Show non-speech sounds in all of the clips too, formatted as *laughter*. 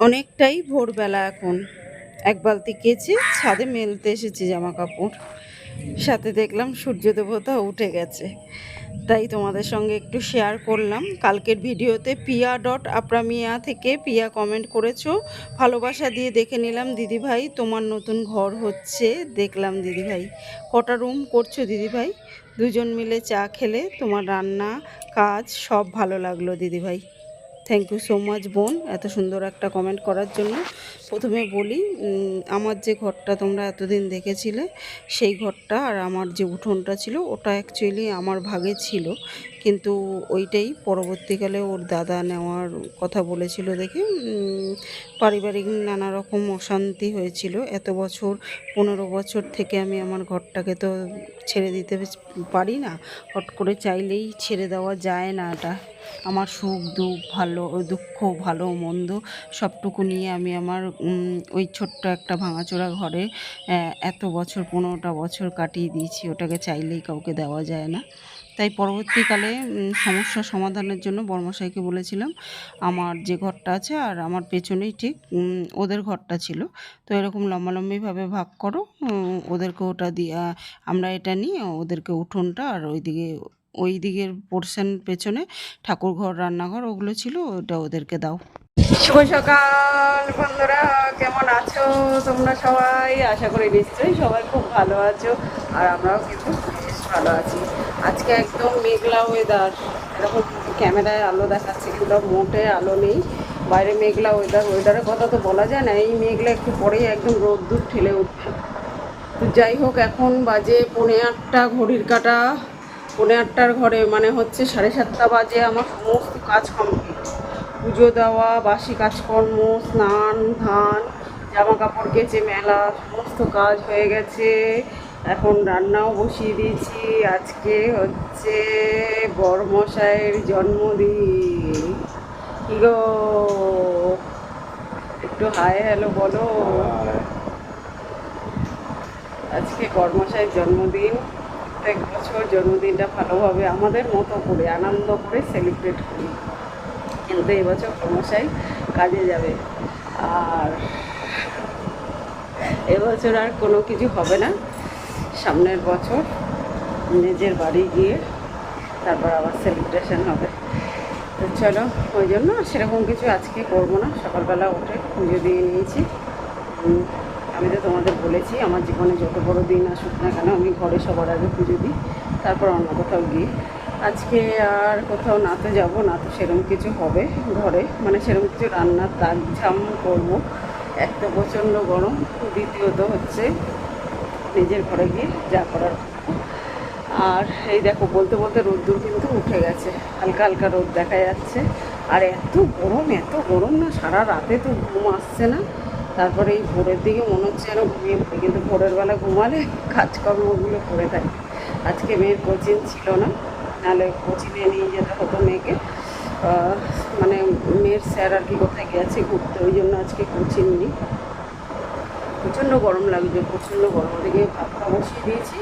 অনেকটাই ভোরবেলা এখন। এক বালতি কেচে ছাদে মেলতে এসেছি জামা কাপড় সাথে দেখলাম সূর্য দেবতা উঠে গেছে। তাই তোমাদের সঙ্গে একটু শেয়ার করলাম। কালকের ভিডিওতে পিয়া ডট আপ্রামিয়া থেকে পিয়া কমেন্ট করেছ। ভালোবাসা দিয়ে দেখে নিলাম, দিদিভাই, তোমার নতুন ঘর হচ্ছে। দেখলাম, দিদিভাই, কটা রুম করছ দিদিভাই? দুজন মিলে চা খেলে তোমার রান্না, কাজ সব ভালো লাগল দিদিভাই। থ্যাংক ইউ সো মাচ বোন, এত সুন্দর একটা কমেন্ট করার জন্য। প্রথমে বলি আমার যে ঘরটা তোমরা এতদিন দেখেছিলে, সেই ঘরটা আর আমার যে উঠোনটা ছিল, ওটা অ্যাকচুয়ালি আমার ভাগে ছিল। কিন্তু ওইটাই। পরবর্তীকালে ওর দাদা নেওয়ার কথা বলেছিল দেখে পারিবারিক নানা রকম অশান্তি হয়েছিল। এত বছর, পনেরো বছর থেকে আমি আমার ঘরটাকে তো ছেড়ে দিতে পারি না। হট করে চাইলেই ছেড়ে দেওয়া যায় না এটা। আমার সুখ, দুঃখ, ভালো দুঃখ, ভালো, মন্দ সবটুকু নিয়ে আমি আমার ওই ছোট্ট একটা ভাঙাচোরা ঘরে এত বছর, পনেরোটা বছর কাটিয়ে দিয়েছি। ওটাকে চাইলেই কাউকে দেওয়া যায় না। তাই পরবর্তীকালে সমস্যা সমাধানের জন্য বর্মশাইকে বলেছিলাম, আমার যে ঘরটা আছে আর আমার পেছনেই ঠিক ওদের ঘরটা ছিল। তো এরকম লম্বালম্বিভাবে ভাগ করো ওদেরকে ওটা দিয়ে আমরা এটা নিয়ে ওদেরকে উঠোনটা আর ওইদিকে ওই দিকের পোর্শন পেছনে ঠাকুর ঘর, রান্নাঘর ওগুলো ছিল, ওটা ওদেরকে দাও। শুভ সকাল বন্ধুরা, কেমন আছো? তোমরা সবাই? আশা করি নিশ্চয়ই সবাই খুব ভালো আছো, আর আমরাও কিন্তু বেশ ভালো আছি। আজকে একদম মেঘলা ওয়েদার এরকম ক্যামেরায় আলো দেখাচ্ছে, কিন্তু মোটে আলো নেই। বাইরে মেঘলা ওয়েদার ওয়েদারের কথা তো বলা যায় না, এই মেঘলা একটু পরেই একদম রোদ্দুর ঠেলে উঠবে। তো যাই হোক, এখন বাজে পৌনে আটটা, ঘড়ির কাটা। পৌনে আটটার ঘরে মানে হচ্ছে সাড়ে সাতটা বাজে আমার সমস্ত কাজ কমপ্লিট পুজো দেওয়া, বাসি কাজকর্ম, স্নান, ধান জামা কাপড় কেচে মেলা, সমস্ত কাজ হয়ে গেছে। এখন রান্নাও বসিয়ে দিয়েছি। আজকে হচ্ছে বড়মশাইয়ের জন্মদিন। কি গো? একটু হাই হ্যালো বলো। আজকে কর্মশাইয়ের জন্মদিন। প্রত্যেক বছর জন্মদিনটা ভালোভাবে আমাদের মতো করে, আনন্দ করে সেলিব্রেট করি। কিন্তু এবছর কর্মশাই কাজে যাবে। আর এবছর আর কোনো কিছু হবে না। সামনের বছর নিজের বাড়ি গিয়ে তারপর আবার সেলিব্রেশন হবে। তো চলো, ওই জন্য সেরকম কিছু আজকে করব না। সকালবেলা উঠে পুজো দিয়ে নিয়েছি। আমি তো তোমাদের বলেছি, আমার জীবনে যত বড় দিন আসুক না কেন, আমি ঘরে সবার আগে পুজো দিই, তারপর অন্য কোথাও গিয়ে। আজকে আর কোথাও না তো যাব না, তো সেরকম কিছু হবে ঘরে। মানে সেরকম কিছু রান্নার তাক ঝাম করব। এক তো প্রচণ্ড গরম, দ্বিতীয়ত হচ্ছে নিজের ঘরে গিয়ে যা করার। আর এই দেখো, বলতে বলতে রোদ্দুর কিন্তু উঠে গেছে। হালকা হালকা রোদ দেখা যাচ্ছে। আর এত গরম এত গরম না, সারা রাতে তো ঘুম আসছে না। তারপরে এই ভোরের দিকে মনে হচ্ছে যেন ঘুমিয়ে পড়ি, কিন্তু ভোরের বেলা ঘুমালে কাজকর্মগুলো করে থাকি। আজকে মেয়ের কোচিং ছিল না, নাহলে কোচিংয়ে নিয়ে যেতে হতো মেয়েকে। মানে মেয়ের স্যার আর কি কোথায় গেছে ঘুরতে, ওই জন্য আজকে কোচিং নিই। প্রচণ্ড গরম লাগছে, প্রচণ্ড গরম। ওদিকে ভাতটা বসিয়ে দিয়েছি,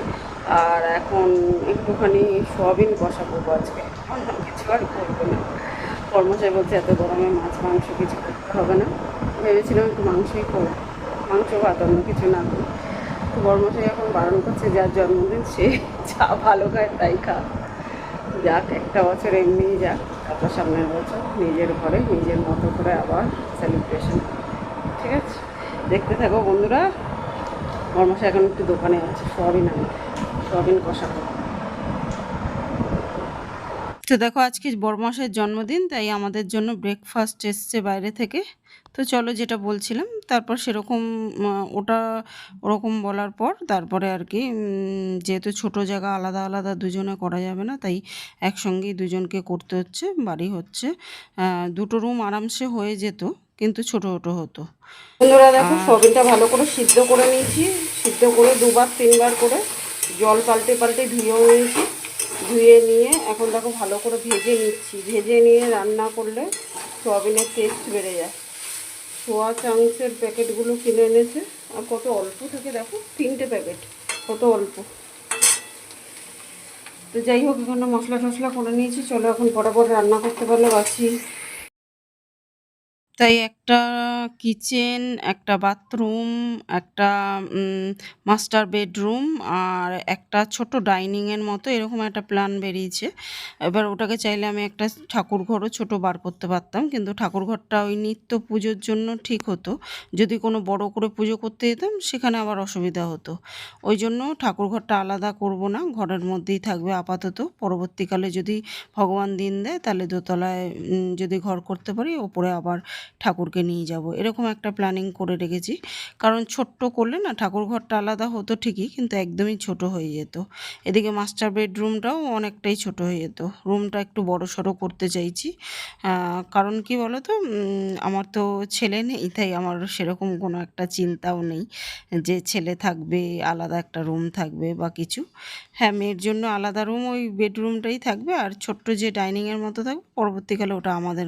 আর এখন একটুখানি সোয়াবিন কষা করব আজকে অন্য কিছু আর করব না। কর্মচারী বলছে, এত গরমে মাছ, মাংস কিছু করতে হবে না। ভেবেছিলাম একটু মাংসই করব। মাংস ভাত, অন্য কিছু না। করি তো কর্মচারী এখন বারণ করছে, যার জন্মদিন সে যা ভালো খায় তাই খা। যাক, একটা বছর এমনি যাক, তারপর সামনের বছর নিজের ঘরে, নিজের মতো করে আবার সেলিব্রেশন দেখতে থাকো বন্ধুরা। কর্মশা এখন একটু দোকানে আছে, সোয়াবিন আনতে সোয়াবিন কষা তো দেখো, আজকে বড়মাসের জন্মদিন, তাই আমাদের জন্য ব্রেকফাস্ট এসছে বাইরে থেকে। তো চলো যেটা বলছিলাম, তারপর সেরকম ওটা ওরকম বলার পর তারপরে আর কি যেহেতু ছোট জায়গা, আলাদা আলাদা দুজনে করা যাবে না, তাই একসঙ্গেই দুজনকে করতে হচ্ছে, বাড়ি হচ্ছে। দুটো রুম আরামসে হয়ে যেত। কিন্তু ছোট ছোট হতো। বন্ধুরা দেখো সবিনটা ভালো করে সিদ্ধ করে নিয়েছি। সিদ্ধ করে দুবার তিনবার করে জল পাল্টে পাল্টে ধুয়েও নিয়েছি। ধুয়ে নিয়ে এখন দেখো ভালো করে ভেজে নিচ্ছি। ভেজে নিয়ে রান্না করলে সয়াবিনের টেস্ট বেড়ে যায়। সোয়া চাংসের প্যাকেটগুলো কিনে এনেছে। আর কত অল্প থাকে দেখো তিনটে প্যাকেট কত অল্প। তো যাই হোক এখানে মশলা টশলা করে নিয়েছি। চলো এখন পরে পরে রান্না করতে পারলে বাছি তাই একটা কিচেন, একটা বাথরুম, একটা মাস্টার বেডরুম আর একটা ছোট ডাইনিংয়ের মতো এরকম একটা প্ল্যান বেরিয়েছে। এবার ওটাকে চাইলে আমি একটা ঠাকুর ঘরও ছোট বার করতে পারতাম, কিন্তু ঠাকুর ঘরটা ওই নিত্য পুজোর জন্য ঠিক হতো। যদি কোনো বড় করে পুজো করতে যেতাম, সেখানে আবার অসুবিধা হতো। ওই জন্য ঠাকুর ঘরটা আলাদা করব না, ঘরের মধ্যেই থাকবে আপাতত। পরবর্তীকালে যদি ভগবান দিন দেয়, তাহলে দোতলায় যদি ঘর করতে পারি, ওপরে আবার ঠাকুরকে নিয়ে যাব। এরকম একটা প্ল্যানিং করে রেখেছি। কারণ ছোট্ট করলে না ঠাকুর ঘরটা আলাদা হতো ঠিকই, কিন্তু একদমই ছোট হয়ে যেত। এদিকে মাস্টার বেডরুমটাও অনেকটাই ছোট হয়ে যেত। রুমটা একটু বড় সড়ো করতে চাইছি। কারণ কি বলো তো আমার তো ছেলে নেই, তাই আমার সেরকম কোনো একটা চিন্তাও নেই যে ছেলে থাকবে, আলাদা একটা রুম থাকবে বা কিছু। হ্যাঁ মেয়ের জন্য আলাদা রুম ওই বেডরুমটাই থাকবে। আর ছোট্ট যে ডাইনিংয়ের মতো থাকবে, পরবর্তীকালে ওটা আমাদের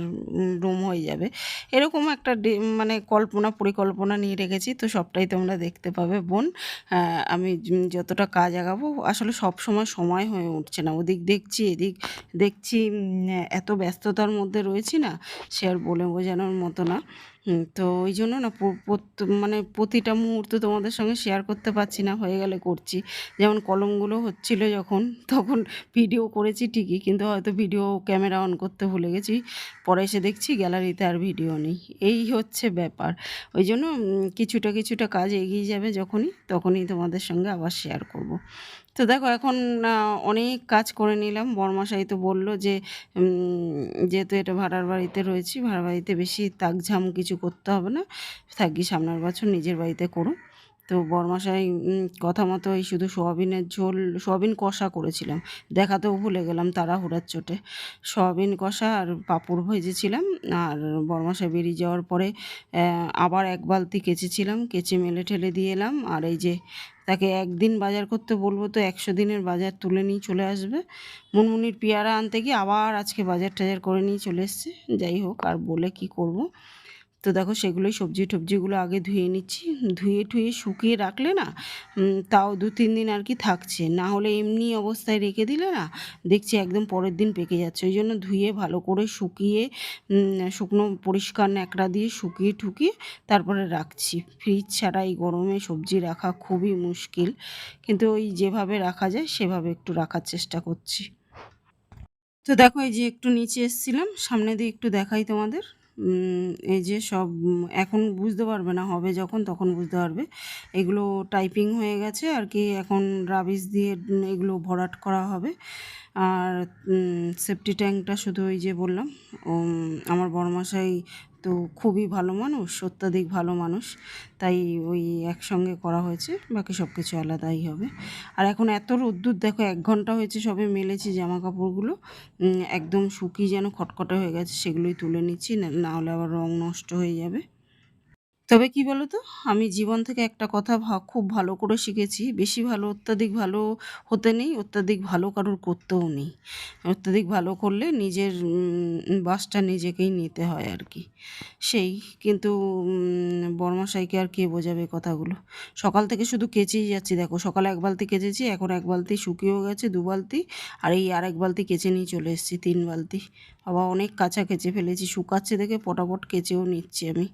রুম হয়ে যাবে। এরকম একটা মানে কল্পনা, পরিকল্পনা নিয়ে রেখেছি। তো সবটাই তোমরা দেখতে পাবে, বোন। আমি যতটা কাজ আগাবো, আসলে সব সময় সময় হয়ে উঠছে না। ওদিক দেখছি, এদিক দেখছি এত ব্যস্ততার মধ্যে রয়েছি না, সে আর বলে বোঝানোর মতো না। তো ওই জন্য না মানে প্রতিটা মুহূর্ত তোমাদের সঙ্গে শেয়ার করতে পারছি না, হয়ে গেলে করছি। যেমন কলমগুলো হচ্ছিল যখন, তখন ভিডিও করেছি ঠিকই, কিন্তু হয়তো ভিডিও ক্যামেরা অন করতে ভুলে গেছি। পরে এসে দেখছি গ্যালারিতে আর ভিডিও নেই। এই হচ্ছে ব্যাপার। ওই জন্য কিছুটা কিছুটা কাজ এগিয়ে যাবে যখনই, তখনই তোমাদের সঙ্গে আবার শেয়ার করব। তো দেখো এখন অনেক কাজ করে নিলাম। বরমাশাই তো বলল যে যেহেতু এটা ভাড়ার বাড়িতে রয়েছি, ভাড়ার বাড়িতে বেশি তাকঝাম কিছু করতে হবে না। থাকি সামনের বছর, নিজের বাড়িতে করুন তো বরমাশাই কথা মতো এই শুধু সোয়াবিনের ঝোল, সোয়াবিন কষা করেছিলাম। দেখাতেও ভুলে গেলাম তারা হুড়ার চোটে। সোয়াবিন কষা আর পাঁপড় ভেজেছিলাম আর বরমাসা বেরিয়ে যাওয়ার পরে আবার এক বালতি কেচেছিলাম। কেচে মেলে ঠেলে দিয়ে এলাম। আর এই যে তাকে একদিন বাজার করতে বলব তো একশো দিনের বাজার তুলে নিয়ে চলে আসবে। মুনমুনির পেয়ারা আনতে গিয়ে আবার আজকে বাজার টাজার করে নিয়ে চলে এসছে। যাই হোক, আর বলে কি করব? তো দেখো সেগুলোই সবজি টবজিগুলো আগে ধুয়ে নিচ্ছি। ধুয়ে টুয়ে শুকিয়ে রাখলে না তাও দু তিন দিন আর কি থাকছে। না হলে এমনি অবস্থায় রেখে দিলে না দেখছি একদম পরের দিন পেকে যাচ্ছে। ওই জন্য ধুয়ে ভালো করে শুকিয়ে শুকনো পরিষ্কার ন্যাকড়া দিয়ে শুকিয়ে ঠুকিয়ে তারপরে রাখছি। ফ্রিজ ছাড়া এই গরমে সবজি রাখা খুবই মুশকিল। কিন্তু ওই যেভাবে রাখা যায় সেভাবে একটু রাখার চেষ্টা করছি। তো দেখো এই যে একটু নিচে এসেছিলাম, সামনে দিয়ে একটু দেখাই তোমাদের। এই যে সব এখন বুঝতে পারবে না হবে যখন, তখন বুঝতে পারবে। এগুলো টাইপিং হয়ে গেছে আর কি, এখন রাবিশ দিয়ে এগুলো ভরাট করা হবে। আর সেফটি ট্যাঙ্কটা শুধু ওই যে বললাম আমার বড়মশাই তো খুবই ভালো মানুষ, অত্যাধিক ভালো মানুষ। তাই ওই একসঙ্গে করা হয়েছে, বাকি সব কিছু আলাদাই হবে। আর এখন এত রোদ্দুর, দেখো এক ঘণ্টা হয়েছে সবে মেলেছি জামা কাপড়গুলো একদম শুকিয়ে যেন খটখটে হয়ে গেছে, সেগুলোই তুলে নিচ্ছি না হলে আবার রং নষ্ট হয়ে যাবে। তবে কি বলো তো আমি জীবন থেকে একটা কথা খুব ভালো করে শিখেছি। বেশি ভালো, অত্যাধিক ভালো হতে নেই, অত্যাধিক ভালো কারোর করতেও নেই। অত্যাধিক ভালো করলে নিজের বাসটা নিজেকেই নিতে হয় আর কি। সেই, কিন্তু বর্মাশাইকে আর কে বোঝাবে কথাগুলো? সকাল থেকে শুধু কেচেই যাচ্ছি। দেখো, সকালে এক বালতি কেচেছি, এখন এক বালতি শুকিয়েও গেছে, দু বালতি, আর এই আর এক বালতি কেচে নিয়ে চলে এসেছি, তিন বালতি। আবার অনেক কাঁচা কেচে ফেলেছি, শুকাচ্ছে দেখে পটাপট কেচেও নিচ্ছি আমি।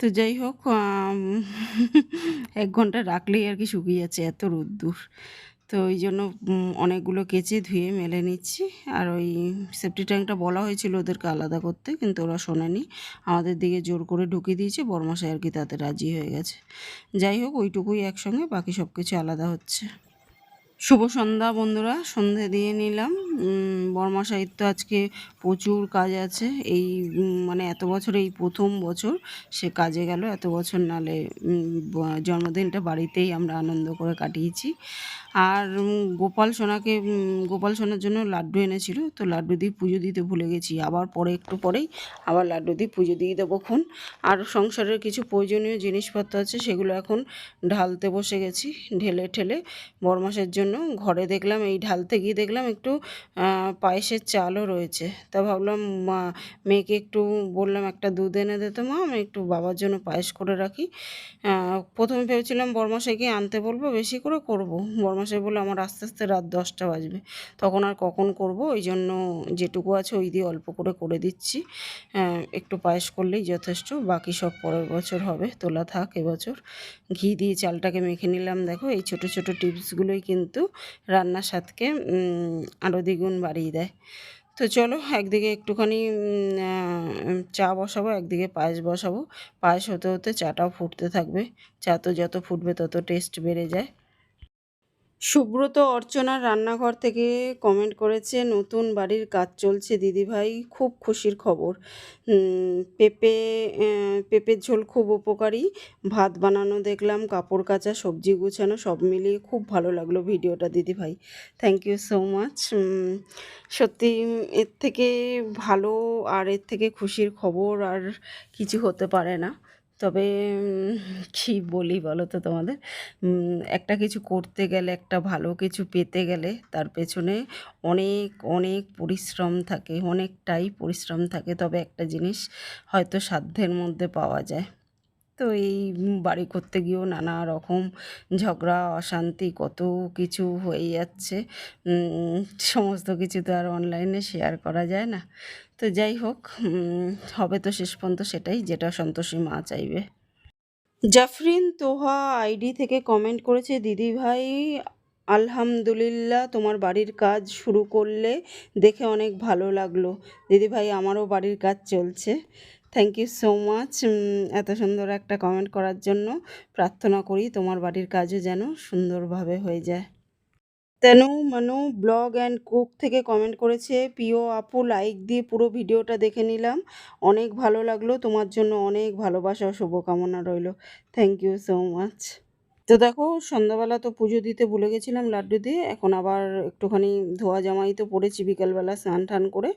তো যাই হোক *laughs* এক ঘণ্টা রাখলেই আর কি শুকিয়ে যাচ্ছে এত রোদ্দুর। তো ওই জন্য অনেকগুলো কেচে ধুয়ে মেলে নিচ্ছি। আর ওই সেফটি ট্যাঙ্কটা বলা হয়েছিল ওদেরকে আলাদা করতে, কিন্তু ওরা শোনেনি। আমাদের দিকে জোর করে ঢুকিয়ে দিয়েছে বরমাসায় আর কি তাতে রাজি হয়ে গেছে। যাই হোক, ওইটুকুই একসঙ্গে, বাকি সব কিছু আলাদা হচ্ছে। শুভ সন্ধ্যা বন্ধুরা, সন্ধে দিয়ে নিলাম। বর্মা সাহিত্য আজকে প্রচুর কাজ আছে। এই মানে এত বছর, এই প্রথম বছর সে কাজে গেল। এত বছর নালে জন্মদিনটা বাড়িতেই আমরা আনন্দ করে কাটিয়েছি। আর গোপাল সোনাকে গোপাল সোনার জন্য লাড্ডু এনেছিল, তো লাড্ডু দিয়ে পুজো দিতে ভুলে গেছি। আবার পরে, একটু পরেই আবার লাড্ডু দিয়ে পুজো দিয়ে দেবো খুন আর সংসারের কিছু প্রয়োজনীয় জিনিসপত্র আছে, সেগুলো এখন ঢালতে বসে গেছি, ঢেলে ঠেলে। বরমাসের জন্য ঘরে দেখলাম, এই ঢালতে গিয়ে দেখলাম একটু পায়েসের চালও রয়েছে। তা ভাবলাম, মা, মেয়েকে একটু বললাম, একটা দুধ এনে দে তো মা, আমি একটু বাবার জন্য পায়েস করে রাখি। প্রথমে ভেবেছিলাম বরমাসাইকে আনতে বলব, বেশি করে করব। বরমাসাই ঠাকুরমশাই বলে আমার আস্তে আস্তে রাত দশটা বাজবে। তখন আর কখন করব? ওই জন্য যেটুকু আছে ওই দিয়ে অল্প করে করে দিচ্ছি। একটু পায়েস করলেই যথেষ্ট। বাকি সব পরের বছর হবে। তোলা থাক এবছর। ঘি দিয়ে চালটাকে মেখে নিলাম। দেখো, এই ছোট ছোট টিপসগুলোই কিন্তু রান্নার স্বাদকে আরও দ্বিগুণ বাড়িয়ে দেয়। তো চলো, একদিকে একটুখানি চা বসাবো, একদিকে পায়েস বসাবো। পায়েস হতে হতে চাটাও ফুটতে থাকবে। চা তো যত ফুটবে তত টেস্ট বেড়ে যায়। সুব্রত অর্চনার রান্নাঘর থেকে কমেন্ট করেছে, নতুন বাড়ির কাজ চলছে, দিদিভাই। খুব খুশির খবর। পেঁপে পেঁপের ঝোল খুব উপকারী। ভাত বানানো দেখলাম, কাপড় কাচা, সবজি গুছানো, সব মিলিয়ে খুব ভালো লাগল ভিডিওটা, দিদিভাই। থ্যাংক ইউ সো মাচ সত্যি এর থেকে ভালো আর এর থেকে খুশির খবর আর কিছু হতে পারে না। তবে কি বলি বলো তো তোমাদের একটা কিছু করতে গেলে, একটা ভালো কিছু পেতে গেলে, তার পেছনে অনেক অনেক পরিশ্রম থাকে, অনেকটাই পরিশ্রম থাকে। তবে একটা জিনিস হয়তো সাধ্যের মধ্যে পাওয়া যায়। তো এই বাড়ি করতে গিয়েও নানা রকম ঝগড়া, অশান্তি কত কিছু হয়ে যাচ্ছে। সমস্ত কিছু তো আর অনলাইনে শেয়ার করা যায় না। তো যাই হোক হবে তো শেষ পর্যন্ত সেটাই, যেটা সন্তোষী মা চাইবে। জাফরিন তোহা আইডি থেকে কমেন্ট করেছে, দিদি ভাই, আলহামদুলিল্লাহ তোমার বাড়ির কাজ শুরু করলে দেখে অনেক ভালো লাগল। দিদি ভাই, আমারও বাড়ির কাজ চলছে। থ্যাংক ইউ সো মাচ এত সুন্দর একটা কমেন্ট করার জন্য প্রার্থনা করি তোমার বাড়ির কাজও যেন সুন্দরভাবে হয়ে যায়। Tenu, Manu blog and cook থেকে কমেন্ট করেছে, প্রিয় আপু লাইক দিয়ে পুরো ভিডিওটা দেখে নিলাম। অনেক ভালো লাগল। তোমার জন্য অনেক ভালোবাসা ও শুভকামনা রইল। থ্যাংক ইউ সো মাচ তো দেখো সন্ধ্যাবেলা তো পুজো দিতে ভুলে গেছিলাম লাড্ডু দিয়ে এখন আবার একটুখানি ধোয়া জামাই তো পড়েছি বিকালবেলা স্নান টান করে।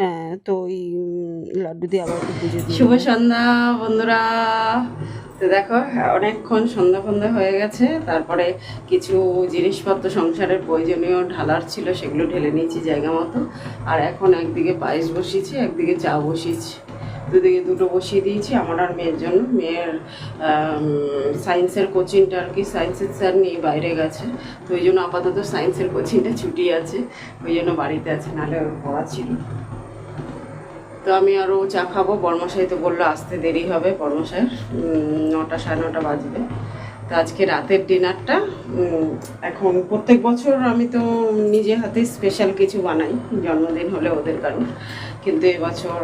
হ্যাঁ, তো ওই লাড্ডু দিয়ে আবার একটু পুজো দিই শুভ সন্ধ্যা বন্ধুরা। তো দেখো অনেকক্ষণ সন্ধ্যা ফন্ধ্যা হয়ে গেছে তারপরে কিছু জিনিসপত্র সংসারের প্রয়োজনীয় ঢালার ছিল সেগুলো ঢেলে নিয়েছি জায়গা মতো। আর এখন একদিকে পায়েস বসিয়েছি একদিকে চা বসিয়েছি। দুদিকে দুটো বসিয়ে দিয়েছি। আমার আর মেয়ের জন্য। মেয়ের সায়েন্সের কোচিংটা আর কি সায়েন্সের স্যার নিয়ে বাইরে গেছে। তো ওই জন্য আপাতত সায়েন্সের কোচিংটা ছুটি আছে। ওই জন্য বাড়িতে আছে, নাহলে পড়া ছিল। তো আমি আরও চা খাব। বর্মশাই তো বলল আসতে দেরি হবে বর্মশাইয়ের নটা, সাড়ে নটা বাজবে। তো আজকে রাতের ডিনারটা এখন প্রত্যেক বছর আমি তো নিজে হাতে স্পেশাল কিছু বানাই। জন্মদিন হলে ওদের কারণ। কিন্তু এবছর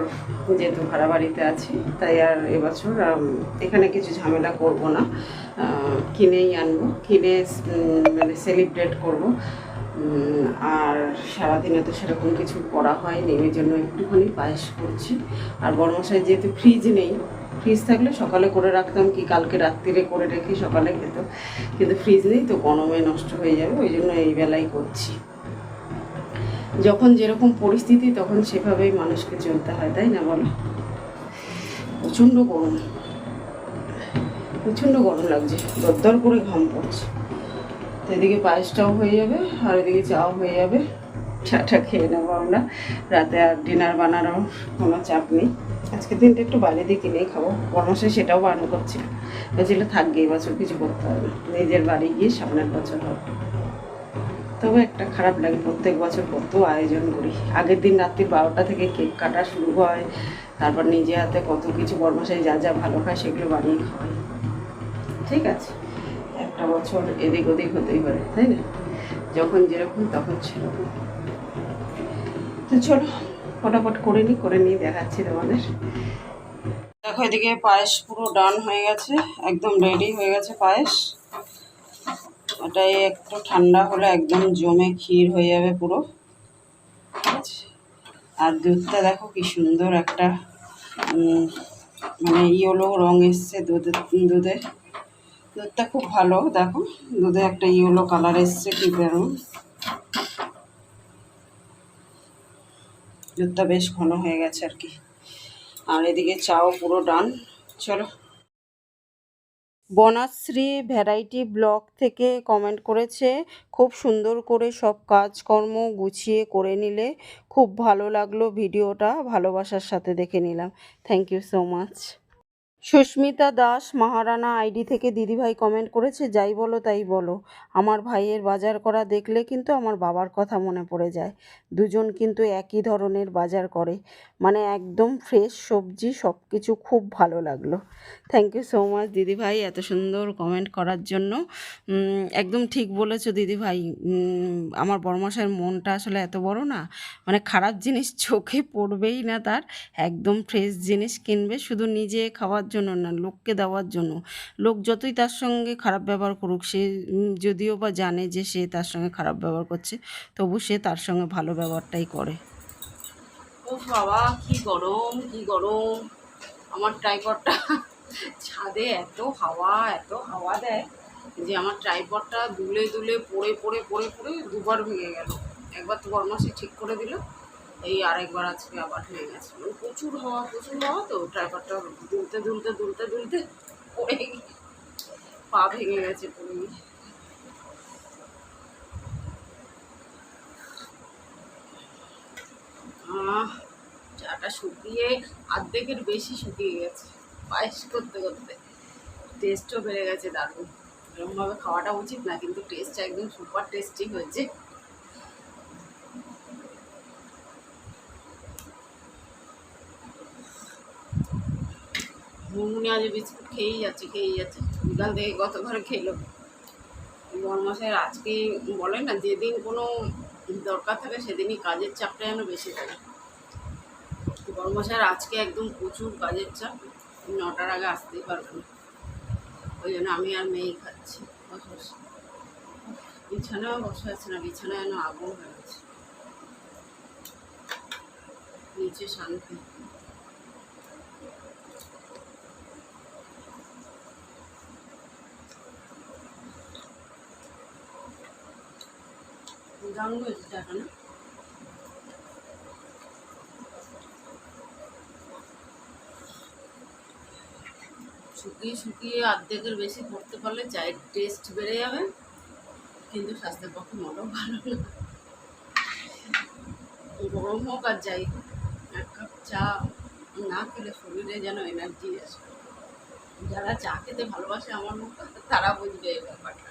যেহেতু ভাড়া বাড়িতে আছি, তাই আর এবছর এখানে কিছু ঝামেলা করব না। কিনেই আনব, কিনে মানে সেলিব্রেট করব। আর সারাদিনে তো সেরকম কিছু করা হয়নি ওই জন্য একটুখানি পায়েস করছি। আর বড়মশাই যেহেতু ফ্রিজ নেই ফ্রিজ থাকলে সকালে করে রাখতাম কি কালকে রাত্রিরে করে রেখে সকালে খেত। কিন্তু ফ্রিজ নেই তো গরমে নষ্ট হয়ে যাবে, ওই জন্য এই বেলাই করছি। যখন যেরকম পরিস্থিতি, তখন সেভাবেই মানুষকে চলতে হয়, তাই না বলো? প্রচণ্ড গরম। প্রচণ্ড গরম লাগছে। দরদর করে ঘাম পড়ছে। এদিকে পায়েসটাও হয়ে যাবে, আর এদিকে চাও হয়ে যাবে। চাটা খেয়ে নেব আমরা। রাতে আর ডিনার বানানোর কোনো চাপ নেই। আজকের দিনটা একটু বাইরে দিয়ে কিনেই খাব। কর্মশাই সেটাও বারণ করছিল বলছিল থাকবে এই বছর কিছু করতে হবে নিজের বাড়ি গিয়ে সামনের বছর হবে। তবে একটা খারাপ লাগে, প্রত্যেক বছর কত আয়োজন করি। আগের দিন রাত্রি বারোটা থেকে কেক কাটা শুরু হয়, তারপর নিজে হাতে কত কিছু বর্মশাই যা যা ভালো খায় সেগুলো বানিয়ে খাওয়াই। ঠিক আছে? একটা বছর এদিক ওদিক হতেই পারে, তাই না? যখন যেরকম তখন সেরকম। তো চলো, ফটাফট করে নিই, করে নিয়ে দেখাচ্ছি তোমাদের। দেখো এদিকে পায়েস পুরো ডান হয়ে গেছে, একদম রেডি হয়ে গেছে পায়েস। এটাই একটু ঠান্ডা হলে একদম জমে ক্ষীর হয়ে যাবে পুরো। আর দুধটা দেখো কি সুন্দর একটা মানে ইয়েলো রং এসছে দুধে দুধে। দুধটা খুব ভালো, দেখো, দুধে একটা ইয়েলো কালার এসছে কি দারুণ দুধটা বেশ ঘন হয়ে গেছে আর কি। আর এদিকে চাও পুরো ডান, চলো। বনাশ্রী ভ্যারাইটি ব্লগ থেকে কমেন্ট করেছে, খুব সুন্দর করে সব কাজকর্ম গুছিয়ে করে নিলে খুব ভালো লাগল ভিডিওটা, ভালোবাসার সাথে দেখে নিলাম। Thank you so much. Susmita Das, Maharana ID থেকে দিদিভাই কমেন্ট করেছে, যাই বলো তাই বলো। আমার ভাইয়ের বাজার করা দেখলে কিন্তু আমার বাবার কথা মনে পড়ে যায়। দুজন কিন্তু একই ধরনের বাজার করে। মানে একদম ফ্রেশ সবজি সব কিছু খুব ভালো লাগল। থ্যাংক ইউ সো মাচ দিদিভাই এত সুন্দর কমেন্ট করার জন্য। একদম ঠিক বলেছ দিদিভাই। আমার বড়মশাইয়ের মনটা আসলে এত বড় না। মানে খারাপ জিনিস চোখে পড়বেই না তার। একদম ফ্রেশ জিনিস কিনবে, শুধু নিজে খাওয়ার জন্য না, লোককে দেওয়ার জন্য। লোক যতই তার সঙ্গে খারাপ ব্যবহার করুক, সে যদিও বা জানে যে সে তার সঙ্গে খারাপ ব্যবহার করছে, তবু সে তার সঙ্গে ভালো ব্যবহারটাই করে। ও বাবা, কি গরম কি গরম। আমার ট্রাইপডটা *laughs* ছাদে এত হাওয়া এত হাওয়া দেয় যে আমার ট্রাইপডটা দুলে দুলে পড়ে পড়ে পড়ে পড়ে দুবার ভেঙে গেল। একবার তো বরমাসি ঠিক করে দিল। এই আরেকবার আজকে আবার হয়ে গেছে প্রচুর হওয়া, প্রচুর হাওয়া তো ট্রাইপডটা দুলতে দুলতে দুলতে দুলতে পড়ে পা ভেঙে গেছে পড়ে গিয়ে চাটা শুকিয়ে অর্ধেকের বেশি শুকিয়ে গেছে। পায়েস করতে করতে। টেস্টও বেড়ে গেছে দারুণ। এরকমভাবে খাওয়াটা উচিত না, কিন্তু টেস্ট একদম সুপার টেস্টি হয়েছে। মুনমুনি আজ বিস্কুট খেয়েই যাচ্ছে খেয়েই যাচ্ছে। বিকাল থেকে গত ঘরে খেলো। বরমাসের আজকে বলে না, যেদিন কোনো দরকার থাকে সেদিনই কাজের চাপটা যেন বেশি থাকে। বর্মশার আজকে একদম প্রচুর কাজের চাপ, নটার আগে আসতেই পারবে না। ওই জন্য আমি আর মেয়েই খাচ্ছি, বসে বিছানাও বসে আছে না বিছানা যেন আগুন হয়ে গেছে নিচে শান্তি। দারুণ হয়েছে চাটা শুকিয়ে শুকিয়ে অর্ধেকের বেশি করতে পারলে চায়ের টেস্ট বেড়ে যাবে, কিন্তু স্বাস্থ্যের পক্ষে মোটেও ভালো না। গরম হোক আর যাই এক কাপ চা না খেলে শরীরে যেন এনার্জি আসে। যারা চা খেতে ভালোবাসে আমার মতো তারা বুঝবে এই ব্যাপারটা।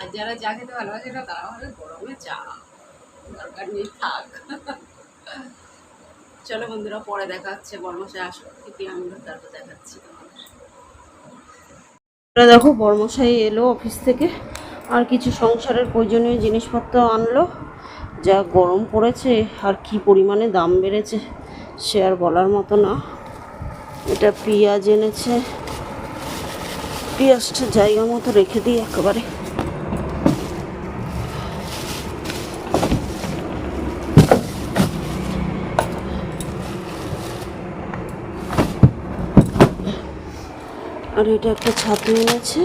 আর যারা চা খেতে ভালোবাসে না তারা বলে গরমে চা। দরকার নেই, থাক। চলো বন্ধুরা, পরে দেখা হচ্ছে। বর্মশাই আসো কি আমরা তারপর দেখাচ্ছি দেখো, বর্মশাই এলো অফিস থেকে। আর কিছু সংসারের প্রয়োজনীয় জিনিসপত্র আনলো। যা গরম পড়েছে, আর কি পরিমাণে দাম বেড়েছে, সে আর বলার মতো না। এটা পেঁয়াজ এনেছে। পেঁয়াজটা জায়গা মতো রেখে দিই একেবারে। আর এটা একটা ছাতু এনেছে,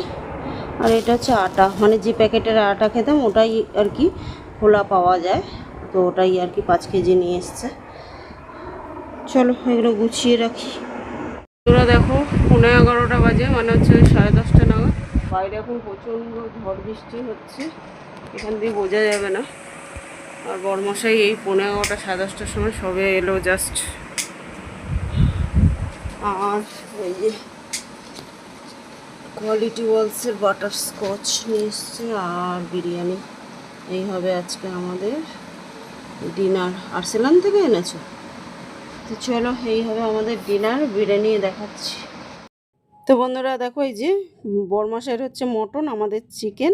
আর এটা হচ্ছে আটা। মানে যে প্যাকেটের আটা খেতাম, ওটাই আর কি খোলা পাওয়া যায়। তো ওটাই আর কি পাঁচ কেজি নিয়ে এসছে। চলো, এগুলো গুছিয়ে রাখি। তোরা দেখো পনেরো এগারোটা বাজে মানে হচ্ছে সাড়ে দশটা নাগাদ। বাইরে এখন প্রচণ্ড ঝড় বৃষ্টি হচ্ছে, এখান দিয়ে বোঝা যাবে না। আর বরমশাই এই পনেরো এগারোটা, সাড়ে দশটার সময় সবে এলো জাস্ট আর এই যে কোয়ালিটি ওয়ালসের বাটার স্কচ নিয়ে এসছে আর বিরিয়ানি। এই হবে আজকে আমাদের ডিনার আর্সেলান থেকে এনেছো? তো চলো, এই হবে আমাদের ডিনার বিরিয়ানি দেখাচ্ছি। তো বন্ধুরা দেখো এই যে বরমাসের হচ্ছে মটন, আমাদের চিকেন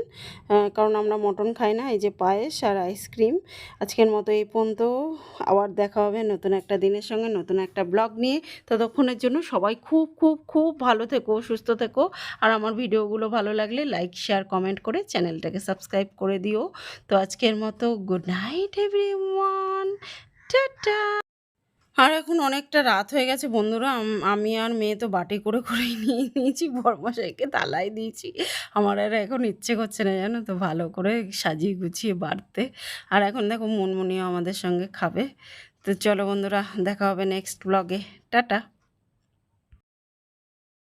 কারণ আমরা মটন খাই না, এই যে পায়েস আর আইসক্রিম। আজকের মতো এই পর্যন্ত। আবার দেখা হবে নতুন একটা দিনের সঙ্গে, নতুন একটা ব্লগ নিয়ে। ততক্ষণের জন্য সবাই খুব খুব খুব ভালো থেকো, সুস্থ থেকো। আর আমার ভিডিওগুলো ভালো লাগলে লাইক, শেয়ার, কমেন্ট করে চ্যানেলটাকে সাবস্ক্রাইব করে দিও। তো আজকের মতো গুড নাইট, এভরিওয়ান। টাটা! আর এখন অনেকটা রাত হয়ে গেছে বন্ধুরা, আমি আর মেয়ে তো বাটি করে করেই *laughs* নিয়ে নিয়েছি, বরমশাইকে তালাই দিয়েছি। আমার আর এখন ইচ্ছে করছে না জানো তো, ভালো করে সাজিয়ে গুছিয়ে বাড়তে। আর এখন দেখো মনমনিও আমাদের সঙ্গে খাবে। তো চলো বন্ধুরা, দেখা হবে নেক্সট ব্লগে টাটা।